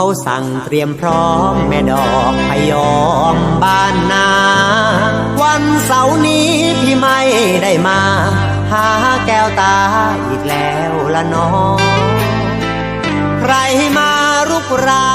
เขาสั่งเตรียมพร้อมแม่ดอกพยอมบ้านนา วันเสาร์นี้พี่ไม่ได้มา หาแก้วตาอีกแล้วละน้อง ใครมารุกรา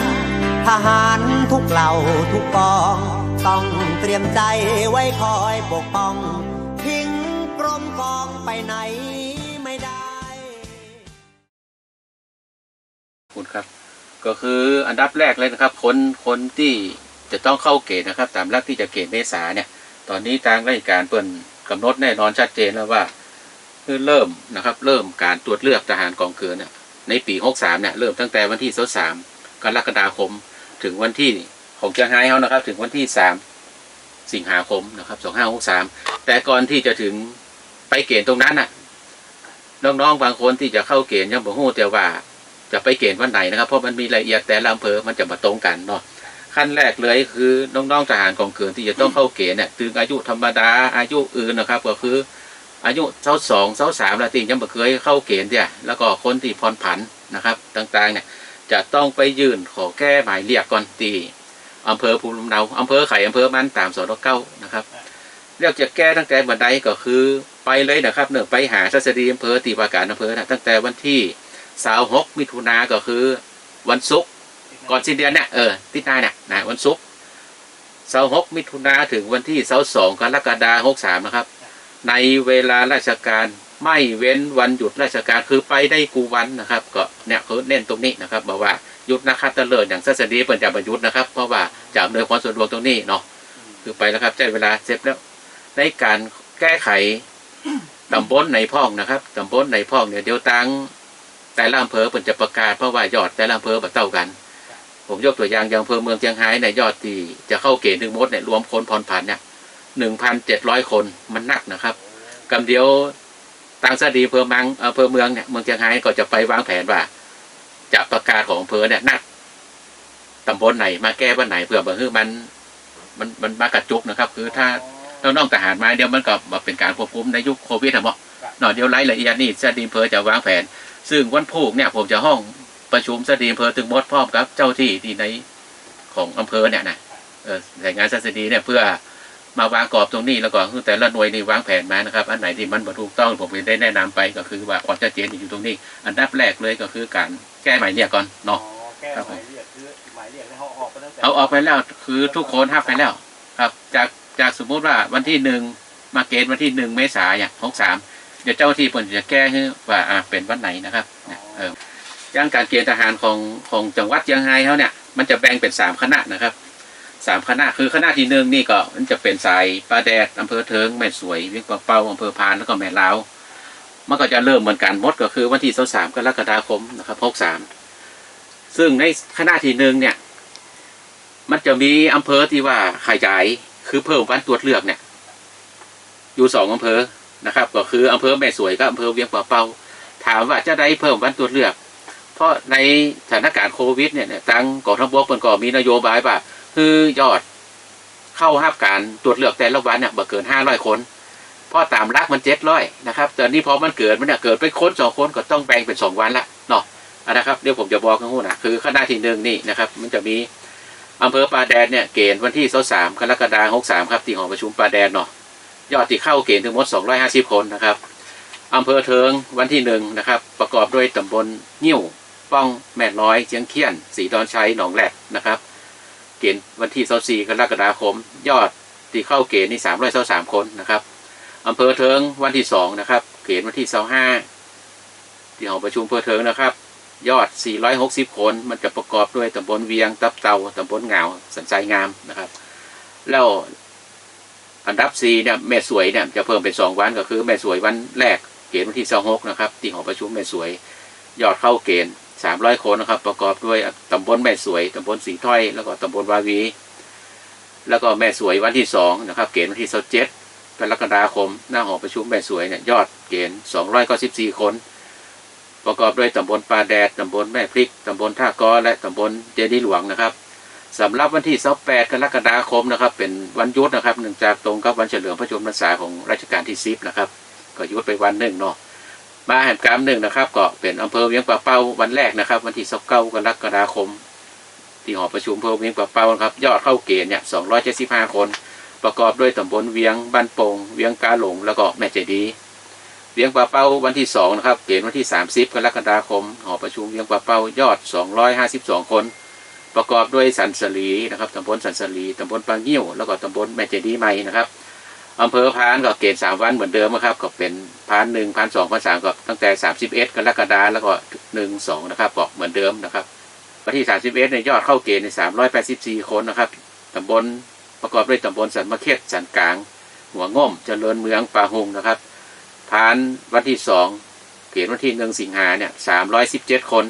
นทหารทุกเหล่าทุกกอง ต้องเตรียมใจไว้คอยปกป้อง ทิ้งกรมกองไปไหนไม่ได้ คุณครับ ก็คืออันดับแรกเลยนะครับคนคนที่จะต้องเข้าเกณฑ์นะครับ ตามหลักที่จะเกณฑ์เมษาเนี่ย ตอนนี้ทางราชการเปิ่นกำหนดแน่นอนชัดเจนแล้วว่าคือเริ่มนะครับ เริ่มการตรวจเลือกทหารกองเกินเนี่ยในปี 63 เนี่ย เริ่มตั้งแต่วันที่23กรกฎาคม ถึงวันที่ของเชียงรายเขานะครับ ถึงวันที่ 3 สิงหาคมนะครับ 2563 แต่ก่อนที่จะถึงไปเกณฑ์ตรงนั้นน่ะน้องๆบางคนที่จะเข้าเกณฑ์ยังบ่ฮู้แต่ว่า จะไปเกณฑ์วันไหนนะครับ เพราะมันมีรายละเอียดแต่ละอำเภอมันจะมาตรงกันเนาะขั้นแรกเลยคือน้องๆทหารกองเกินที่จะต้องเข้าเกณฑ์เนี่ยถึงอายุธรรมดาอายุอื่นนะครับ ก็คือ อายุเท่าสองเท่าสามละติยังไม่เคยเข้าเกณฑ์เนี่ยแล้วก็คนที่พรผันนะครับ ต่างๆเนี่ยจะต้องไปยื่นขอแก้หมายเรียกก่อนตีอำเภอภูมิลำเนาอำเภอไข่อำเภอมันตามสอนเก้านะครับเรียกจะแก้ตั้งแต่บันไดก็คือไปเลยนะครับเนื่อไปหาสัสดีอำเภอตีประการอำเภอนะตั้งแต่วันที่ สาวหกมิถุนาก็คือ วันศุกร์ก่อนสิ้นเดือนเนี่ยเออติดหน้าเนี่ยนะวันศุกร์สาวหกมิถุนาถึงวันที่สาวสองกรกฎาหกสามนะครับ ในเวลาราชการไม่เว้นวันหยุดราชการคือไปได้กูวันนะครับ ก็เนี่ยเขาเน้นตรงนี้นะครับบอกว่าหยุดนะครับตะเลิดอย่างสัสดีเปิดจะประยุทธ์นะครับ เพราะว่าจะอำนวยความสะดวกตรงนี้เนาะคือไปแล้วครับใช้เวลาเสร็จแล้วในการแก้ไขตำบลในพ่องนะครับตำบลในพ่องเนี่ยเดี๋ยวตัง แต่ละอำเภอเปิ่นจะประกาศเพราะว่ายอดแต่ละอำเภอบ่เท่ากัน ผมยกตัวอย่างอย่างอำเภอเมืองเชียงรายเนี่ยยอดที่จะเข้าเกณฑ์ถึงมดเนี่ยรวมคนพรผันเนี่ยหนึ่งพันเจ็ดร้อยคนมันนักนะครับกำเดียวต่างสดีอำเภอเมังอำเภอเมืองเนี่ยเมืองเชียงรายก็จะไปวางแผนว่าจะประกาศของอำเภอเนี่ยนักตำบลไหนมาแก้วันไหนเพื่อบางทีมันมันมันมากระจุกนะครับ คือถ้าเราน้องทหารมาเดี๋ยวมันก็มาเป็นการควบคุมในยุคโควิดอะเนาะเนาะเดียวรายละเอียดนี่สดีอำเภอจะวางแผน ซึ่งวันพูกเนี่ยผมจะห้องประชุมสดีอำเภอถึงมดพร้อมกับเจ้าที่ที่ในของอำเภอเนี่ยนะเออแต่งานสัสดีเนี่ยเพื่อมาวางกรอบตรงนี้แล้วก็คือแต่ละหน่วยนี่วางแผนมานะครับ อันไหนที่มันบ่ถูกต้องผมได้แนะนำไปก็คือว่าความชัดเจนอยู่ตรงนี้ อันดับแรกเลยก็คือการแก้หมายเรียกก่อนอ๋อเนาะแก้หมายเรียกคือหมายเรียกให้เขาออกไปตั้งแต่เอาออกไปแล้วคือทุกคนห้าไปแล้ว ครับ จากจากสมมุติว่าวันที่หนึ่งมาเกณฑ์วันที่หนึ่งเมษายนหกสาม เดี๋ยวเจ้าที่เปิ่นจะแก้ให้ว่าอ่าเป็นวันไหนนะครับเออย่างการเกณฑ์ทหารของของจังหวัดเชียงรายเขาเนี่ยมันจะแบ่งเป็นสามคณะนะครับสามคณะคือคณะที่หนึ่งนี่ก็มันจะเป็นสายปลาแดดอำเภอเทิงแม่สวยเวียงปะเปาอำเภอพานแล้วก็แม่ลาวมันก็จะเริ่มเหมือนกันมดก็คือวันที่สามกรกฎาคมนะครับหกสามซึ่งในคณะที่หนึ่งเนี่ย มันจะมีอำเภอที่ว่าขยายคือเพิ่มวันตรวจเลือกเนี่ย อยู่สองอำเภอ นะครับ ก็คืออำเภอแม่สวยกับอำเภอเวียงปะเปาถามว่าจะได้เพิ่มวันตรวจเลือก เพราะในสถานการณ์โควิดเนี่ยเนี่ยทางกองทัพบกเปินก็มีนโยบายว่าคือยอดเข้ารับการตรวจเลือกแต่ละวันเนี่ยบ่เกินห้าร้อยคนเพราะตามรักมันเจ็ดร้อยนะครับแต่นี่พอมันเกิดมันเนี่ยเกิดเป็นคนสองคนก็ต้องแบ่งเป็นสองวันละเนาะนะครับเดี๋ยวผมจะบอกกันหูนะคือคณะที่หนึ่งนี่นะครับ มันจะมีอำเภอป่าแดนเนี่ยเกณฑ์วันที่สามกรกฎาคมหกสามครับที่หอประชุมป่าแดนเนาะ ยอดที่เข้าเกณฑ์ทั้งหมดสองร้อยห้าสิบคนนะครับอำเภอเทิงวันที่หนึ่งนะครับ ประกอบด้วยตำบลนิ้ว ป้องแม่น้อย เชียงเคียน สีดอนชัย หนองแหลกนะครับ เกณฑ์วันที่ 24 กรกฎาคม ยอดที่เข้าเกณฑ์นี่323คนนะครับอำเภอเทิงวันที่สองนะครับ เกณฑ์วันที่ 25 ที่หอประชุมอำเภอเทิงนะครับ ยอด 460 คน มันจะประกอบด้วยตำบลเวียง ตับเตาตำบลเหงาสันทรายงามนะครับ แล้ว อันดับ4เนี่ยแม่สวยเนี่ยจะเพิ่มเป็น2วันก็คือแม่สวยวันแรกเกณฑ์วันที่26นะครับที่หอประชุมแม่สวย ยอดเข้าเกณฑ์300คนนะครับ ประกอบด้วยตำบลแม่สวยตำบลสีถ้อย แล้วก็ตำบลวาวี แล้วก็แม่สวยวันที่2นะครับเกณฑ์วันที่27กรกฎาคมหน้าหอประชุมแม่สวยเนี่ยยอดเกณฑ์294คน ประกอบด้วยตำบลปลาแดดตำบลแม่พริกตำบลท่ากอและตำบลเจดีหลวงนะครับ สำหรับวันที่28กรกฎาคมนะครับ เป็นวันยุดนะครับเนื่องจากตรงกับวันเฉลิมพระชนมพรรษาของรัชกาลที่10นะครับก็ยุดไปวันหนึ่งเนาะมาแห่งกรรมหนึ่งนะครับก็เป็นอำเภอเวียงป่าเป้าวันแรกนะครับ วันที่29กรกฎาคม ที่หอประชุมอำเภอเวียงป่าเป้านะครับยอดเข้าเกณฑ์เนี่ย275 คน ประกอบด้วยตำบลเวียงบ้านโป่งเวียงกาหลงแล้วก็แม่เจดีเวียงป่าเป้าวันที่2นะครับเกณฑ์วันที่ 30 กรกฎาคม หอประชุมเวียงป่าเป้ายอด 252 คน ประกอบด้วยสันสลีนะครับตำบลสันสลีตำบลปางยิ้วแล้วก็ตำบลแม่เจดีใหม่นะครับอำเภอพานก็เกณฑ์สามวันเหมือนเดิมนะครับก็เป็นพานหนึ่งพานสองพานสามก็ตั้งแต่31กรกฎาแล้วก็หนึ่งสองนะครับก็เหมือนเดิมนะครับวันที่31ในยอดเข้าเกณฑ์ใน384คนนะครับตำบลประกอบด้วยตำบลสันมะเข็ดสันกลาง หัวง่มเจริญเมืองป่าหงนะครับพานวันที่สองเกณฑ์วันที่หนึ่งสิงหาเนี่ย317คน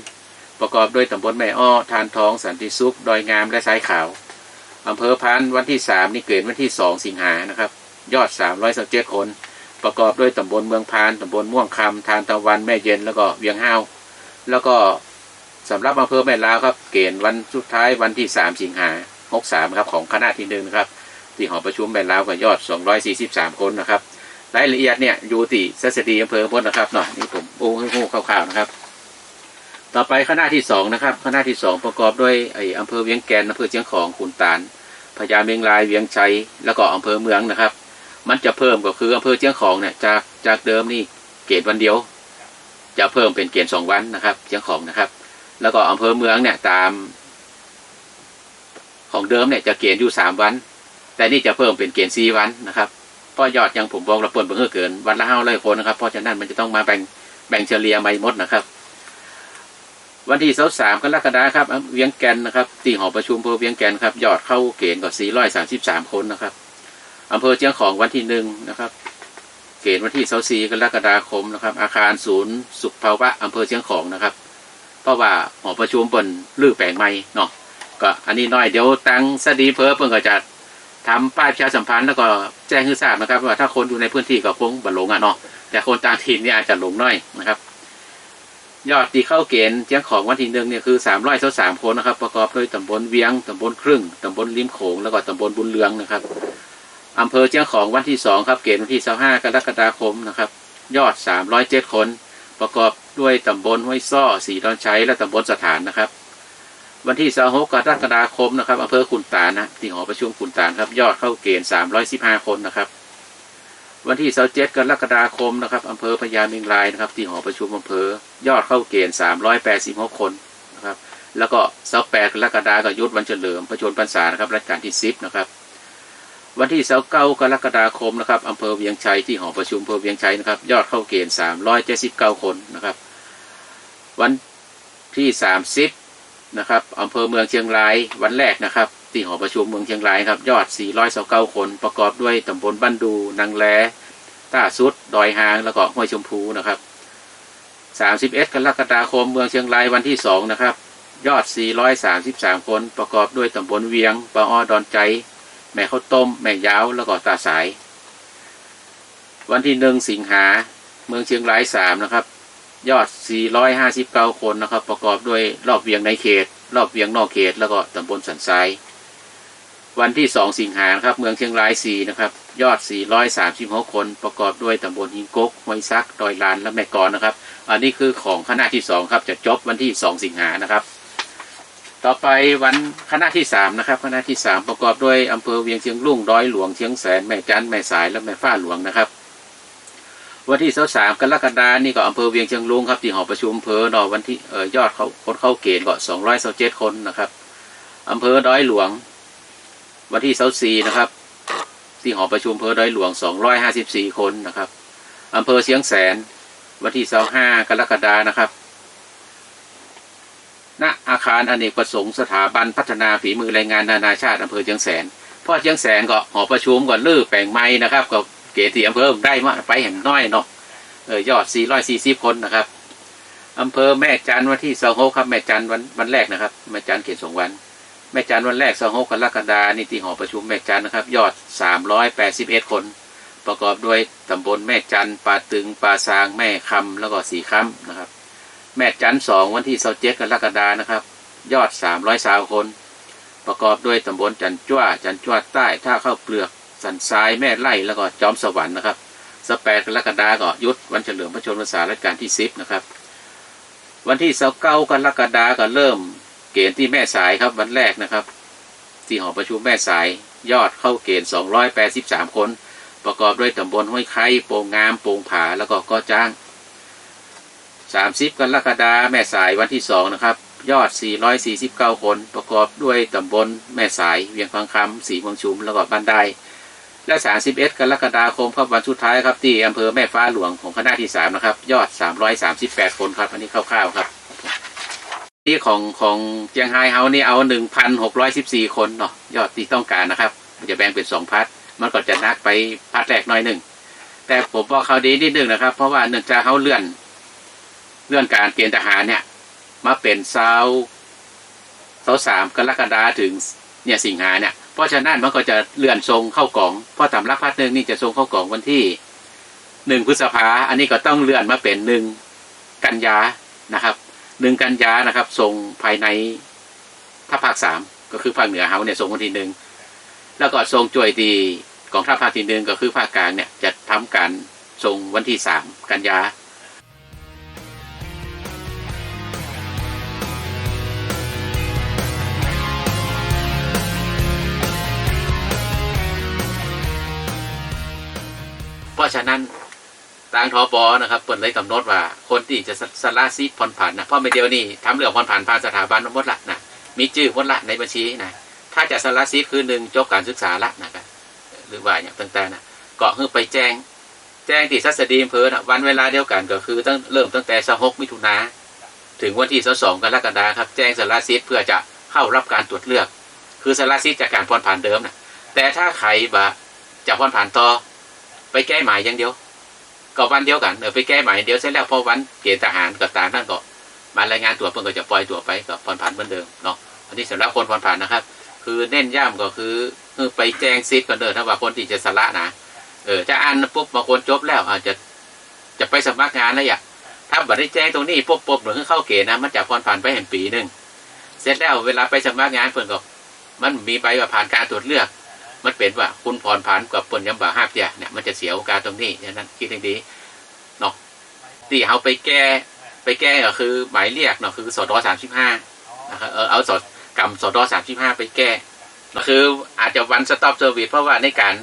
ประกอบด้วยตำบลแม่อ้อทานทองสันติสุข ดอยงามและสายขาวอำเภอพันวันที่สามนี่เกิดวันที่สองสิงหานะครับ ยอดสามร้อยสิบเจ็ดคน ประกอบด้วยตำบลเมืองพานตำบลม่วงคำทานตะวันแม่เย็นแล้วก็เวียงห้าวแล้วก็สำหรับอำเภอแม่ลาวครับ เกณฑ์วันสุดท้ายวันที่สามสิงหาหกสามครับของคณะที่หนึ่งนะครับที่หอประชุมแม่ลาวก็ยอดสองร้อยสี่สิบสามคนนะครับรายละเอียดเนี่ยอยู่ที่เสสดีอำเภอพ้นนะครับหน่อยนี่ผมโอ้ให้หูคร่าวๆนะครับ ต่อไปคณะที่สองนะครับคณะที่สองประกอบด้วยไออำเภอเวียงแกนอำเภอเชียงของขุนตาลพญาเมงรายเวียงชัยแล้วก็อำเภอเมืองนะครับ มันจะเพิ่มก็คืออำเภอเชียงของเนี่ยจากจากเดิมนี่เกณฑ์วันเดียว จะเพิ่มเป็นเกณฑ์สองวันนะครับ เชียงของนะครับ แล้วก็อำเภอเมืองเนี่ยตาม ของเดิมเนี่ยจะเกณฑ์อยู่สามวัน แต่นี่จะเพิ่มเป็นเกณฑ์สี่วันนะครับเพราะยอดยังผมบอกเราเปิดเพิ่มเกินวันละห้าร้อยคนนะครับเพราะฉะนั้นมันจะต้องมาแบ่งแบ่งเฉลี่ยไม่หมดนะครับ วันที่สามกรกฎาคมครับเวียงแกนนะครับที่หอประชุมอำเภอเวียงแกนครับยอดเข้าเกณฑ์ก็433คนนะครับอำเภอเชียงของวันที่หนึ่งนะครับ เกณฑ์วันที่สสี่กรกฎาคมนะครับ อาคารศูนย์สุขภาวะอำเภอเชียงของนะครับ เพราะว่าหอประชุมบนลื้อแปลงใหม่เนาะก็อันนี้น้อยเดี๋ยวตังสดีเพอเพิ่งก็จะทำป้ายประชาสัมพันธ์แล้วก็แจ้งให้ทราบนะครับ ว่าถ้าคนอยู่ในพื้นที่ก็คงบัหลงอะเนาะแต่คนต่างถิ่นเนี่ยอาจจะหลงน้อยนะครับ ยอดที่เข้าเกณฑ์เจียงของวันที่หนึ่งเนี่ยคือสามร้อยสามคนนะครับ ประกอบด้วยตำบลเวียงตำบลครึ่งตำบลริมโขงแล้วก็ตำบลบุญเรืองนะครับอำเภอเจียงของวันที่สองครับเกณฑ์วันที่สิบห้ากรกฎาคมนะครับ ยอดสามร้อยเจ็ดคน ประกอบด้วยตำบลห้วยซ้อสีดอนชัยและตำบลสถานนะครับ วันที่สิบหกกรกฎาคมนะครับอำเภอขุนตานะที่หอประชุมขุนตาลครับ ยอดเข้าเกณฑ์สามร้อยสิบห้าคนนะครับ วันที่27กรกฎาคมนะครับอำเภอพญาเมงรายนะครับ ที่หอประชุมอำเภอยอดเข้าเกณฑ์386คนนะครับ แล้วก็28กรกฎาคมก็ยุทธวันเฉลิมประชนพรรษานะครับรัชกาลที่10นะครับวันที่29กรกฎาคมนะครับอำเภอเวียงชัยที่หอประชุมอำเภอเวียงชัยนะครับ ยอดเข้าเกณฑ์379คนนะครับ วันที่30นะครับอำเภอเมืองเชียงรายวันแรกนะครับ ที่หอประชุมเมืองเชียงรายครับ ยอด 429 คน ประกอบด้วยตำบลบ้านดู นางแลต้าซุด ดอยหาง แล้วก็ห้วยชมพูนะครับ 31 กรกฎาคมเมืองเชียงรายวันที่ 2 นะครับ ยอด 433 คน ประกอบด้วยตำบลเวียงปะอ้อดอนใจ แม่ข้าวต้ม แม่ยาว แล้วก็ตาสาย วันที่ 1 สิงหา เมืองเชียงราย 3 นะครับ ยอด 459 คนนะครับ ประกอบด้วยรอบเวียงในเขต รอบเวียงนอกเขต แล้วก็ตำบลสันทราย วันที่ 2 สิงหาครับ เมืองเชียงราย 4 นะครับ ยอด 436 คน ประกอบด้วยตำบลหินกกห้วยซัก ดอยลาน และแม่กอนนะครับ อันนี้คือของคณะที่ 2 ครับ จะจบวันที่ 2 สิงหานะครับ ต่อไปวันคณะที่ 3 นะครับ คณะที่ 3 ประกอบด้วยอำเภอเวียงเชียงรุ่ง ดอยหลวง เชียงแสน แม่จัน แม่สาย และแม่ฟ้าหลวงนะครับวันที่23กรกฎาคมนี่ก็อำเภอเวียงเชียงรุ้งครับที่หอประชุมอำเภอเนอวันที่เอ่อยอดเขาคนเข้าเกณฑ์ก็227คนนะครับอำเภอดอยหลวง วันที่24นะครับ ที่หอประชุมอำเภอดอยหลวง 254 คนนะครับอำเภอเชียงแสน วันที่25กรกฎานะครับ ณอาคารอเนกประสงค์สถาบันพัฒนาฝีมือแรงงานนานาชาติอำเภอเชียงแสนเพราะเชียงแสนก็หอประชุมก็ลื้อแปลงไม้นะครับก็เกณฑ์ที่อำเภอได้มาไปเห็นน้อยเนาะเออยอด 440 คนนะครับอำเภอแม่จันทร์วันที่26ครับแม่จันทร์วันวันแรกนะครับแม่จันทร์เขตสองวัน แม่จันวันแรก26กกรกฎาคมนี่ที่หอประชุมแม่จันนะครับ ยอด381คน ประกอบด้วยตำบลแม่จันป่าตึงป่าซางแม่คำแล้วก็สีคำนะครับ แม่จันสองวันที่27กรกฎาคมนะครับ ยอด300คน ประกอบด้วยตำบลจันจ้วจันจ้วใต้ท่าเข้าเปลือกสันทรายแม่ไร่แล้วก็จอมสวรรค์นะครับสแปดกรกฎาก็ยุดวันเฉลิมพระชนมพรรษารัชกาลที่สิบนะครับ วันที่เสาเก้ากรกฎาก็เริ่ม เกณฑ์ที่แม่สายครับวันแรกนะครับ ที่หอประชุมแม่สายยอดเข้าเกณฑ์ 283 คน ประกอบด้วยตำบลห้วยไข่โป่งงามโป่งผาแล้วก็ก่อจ้าง 30กรกฎาแม่สายวันที่ 2 นะครับ ยอด 449 คน ประกอบด้วยตำบลแม่สาย เวียงพังคำสีเมืองชุมแล้วก็บ้านได้และ 31 กรกฎาคมครับวันสุดท้ายครับที่อำเภอแม่ฟ้าหลวงของคณะที่ 3 นะครับ ยอด 338 คนครับ อันนี้คร่าวๆครับ ที่ของของเจียงไฮ้เฮานี่เอา1,614คนเนาะยอดที่ต้องการนะครับ จะแบ่งเป็นสองพัดมันก็จะนักไปพัดแรกหน้อยหนึ่งแต่ผมบอกเขาดีนิดนึงนะครับ เพราะว่าเนื่องจากเขาเลื่อน เลื่อนการเกณฑ์ทหารเนี่ย มาเป็นเสาเสาสามกรกฎาถึงเนี่ยสิงหาเนี่ยเพราะฉะนั้นมันก็จะเลื่อนทรงเข้ากล่องเพราะตำรับพัดหนึ่งนี่จะทรงเข้ากล่องวันที่หนึ่งพฤษภาอันนี้ก็ต้องเลื่อนมาเป็นหนึ่งกันยานะครับ หนึ่งกันยานะครับทรงภายในถ้าภาคสามก็คือภาคเหนือเฮาเนี่ยทรงวันที่หนึ่งแล้วก็ทรงจวยดีกองทัพภาคที่หนึ่งก็คือภาคกลางเนี่ยจะทำการทรงวันที่สามกันยาเพราะฉะนั้น ทางทอบนะครับเปิดเลยกำหนดว่า คนที่จะสละสิทธิ์ผ่อนผันนะเพราะไม่เดียวนี่ทำเรื่องผ่อนผันผ่านสถาบันหมดละนะมีชื่อหมดละในบัญชีนะถ้าจะสละสิทธิ์คือหนึ่งจบการศึกษาละนะครับหรือว่าอย่างต่างๆนะก็คือไปแจ้ง แจ้งที่สัสดีอำเภอนะวันเวลาเดียวกันก็คือตั้งเริ่มตั้งแต่สหกมิถุนาถึงวันที่สองกรกฎาคมครับ แจ้งสละสิทธิ์เพื่อจะเข้ารับการตรวจเลือก คือสละสิทธิ์จากการผ่อนผันเดิมนะแต่ถ้าใครบะจะผ่อนผันต่อไปแก้หมายอย่างเดียว ก็วันเดียวกันเออไปแก้ใหม่เดียวเสร็จแล้วพอวันเกณฑ์ทหารกับตางนั่นก็มารายงานตัวเพิ่นก็จะปล่อยตัวไปก็ผ่อนผันเหมือนเดิมเนาะอันนี้สำหรับคนผ่อนผันนะครับ คือเน้นย้ำก็คือคือไปแจ้งซิทก่อนเด้อถ้าว่าคนที่จะสละนะเออจะอ่านปุ๊บบางคนจบแล้วอาจจะจะไปสมัครงานแล้วอย่าถ้าบัตรได้แจ้งตรงนี้ปุ๊บปุ๊บหรือเข้าเกณฑ์นะมันจะผ่อนผันไปเห็นปีหนึ่งเสร็จแล้วเวลาไปสมัครงานเพิ่นก็มันมีใบว่าผ่านการตรวจเลือก มันเป็นว่าคุณผ่อนผันกับปนยำบ่าห้าเตียเนี่ยมันจะเสียโอกาสตรงนี้ฉะนั้นคิดให้ดีเนาะที่เขาไปแก้ไปแก้ก็คือหมายเรียกเนาะคือสอดอสามสิบห้านะครับเออเอาสอดกรรมสอดอสามสิบห้าไปแก้ก็คืออาจจะวันสต็อปเซอร์วิสเพราะว่าในการ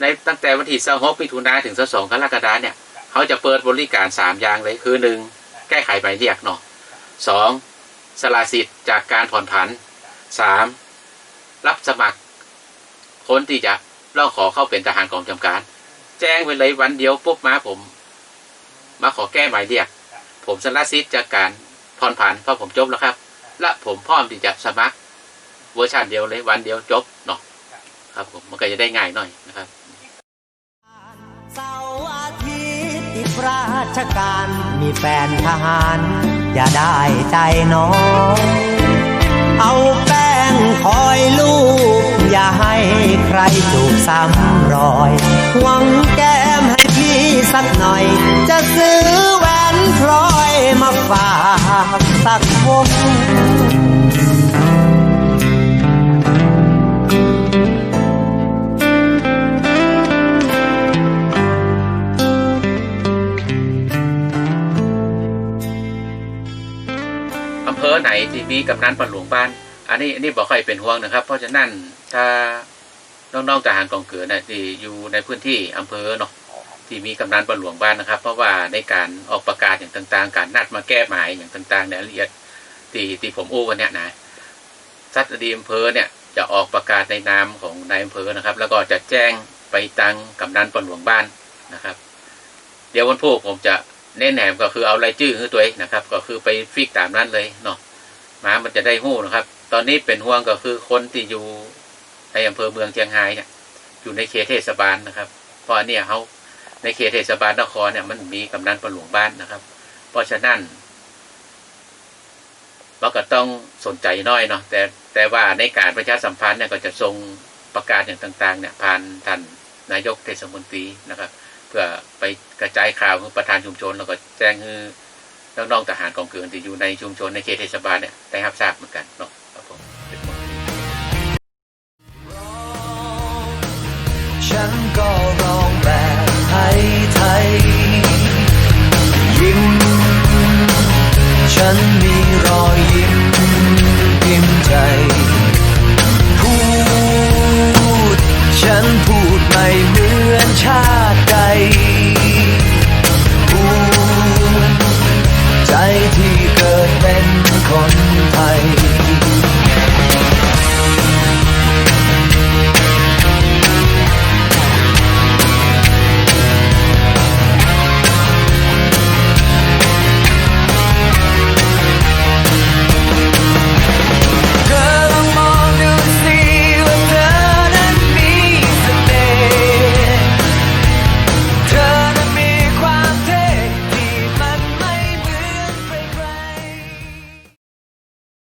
ในตั้งแต่วันที่หกมิถุนาถึงสองกรกฎาเนี่ย เขาจะเปิดบริการสามอย่างเลยคือหนึ่งแก้ไขหมายเรียกเนาะสองสละสิทธิ์จากการผ่อนผันสามรับสมัคร คนที่จะร้องขอเข้าเป็นทหารกองจำการ แจ้งไปเลยวันเดียวปุ๊บมาผม มาขอแก้หมายเรียก ผมสละสิทธิ์จากการผ่อนผันเพราะผมจบแล้วครับ และผมพร้อมที่จะสมัครเวอร์ชันเดียวเลยวันเดียวจบเนาะครับผมมันก็จะได้ง่ายหน่อยนะครับเสาร์อาทิตย์ติดราชการมีแฟนทหาร อย่าได้ใจน้อง ซ้ำรอย หวังแก้มให้พี่สักหน่อย จะซื้อแหวนพลอยมาฝากสักวงอำเภอไหนที่มีกำนันปนหลวงบ้าน อันนี้อันนี้บอกใครเป็นห่วงนะครับ เพราะฉะนั้นถ้า น้องๆทหารกองเกิดนะที่อยู่ในพื้นที่อำเภอเนาะที่มีกำนันปนหลวงบ้านนะครับ เพราะว่าในการออกประกาศอย่างต่างๆ การนัดมาแก้หมายอย่างต่างๆในรายละเอียดที่ที่ผมอู้วันเนี้ยนะสัตดีอำเภอเนี่ยจะออกประกาศในนามของนายอำเภอนะครับ แล้วก็จะแจ้งไปตังกำนันปนหลวงบ้านนะครับ เดี๋ยววันพุธผมจะแนะแหนมก็คือเอารายชื่อคือตัวเองนะครับ ก็คือไปฟิกตามนั้นเลยเนาะหมามันจะได้หู้นะครับ ตอนนี้เป็นห่วงก็คือคนที่อยู่ อำเภอเมืองเชียงรายเนี่ยอยู่ในเขตเทศบาลนะครับเพราะเนี่ยเขาในเขตเทศบาลนครเนี่ยมันมีกำนันประหลวงบ้านนะครับ เพราะฉะนั้นเราก็ต้องสนใจน้อยเนาะแต่แต่ว่าในการประชาสัมพันธ์เนี่ยก็จะทรงประกาศอย่างต่าง ๆ เนี่ยผ่านท่านนายกเทศมนตรีนะครับ เพื่อไปกระจายข่าวให้ประธานชุมชนแล้วก็แจ้งให้น้องๆทหารกองเกินที่อยู่ในชุมชนในเขตเทศบาลเนี่ยได้รับทราบเหมือนกันเนาะ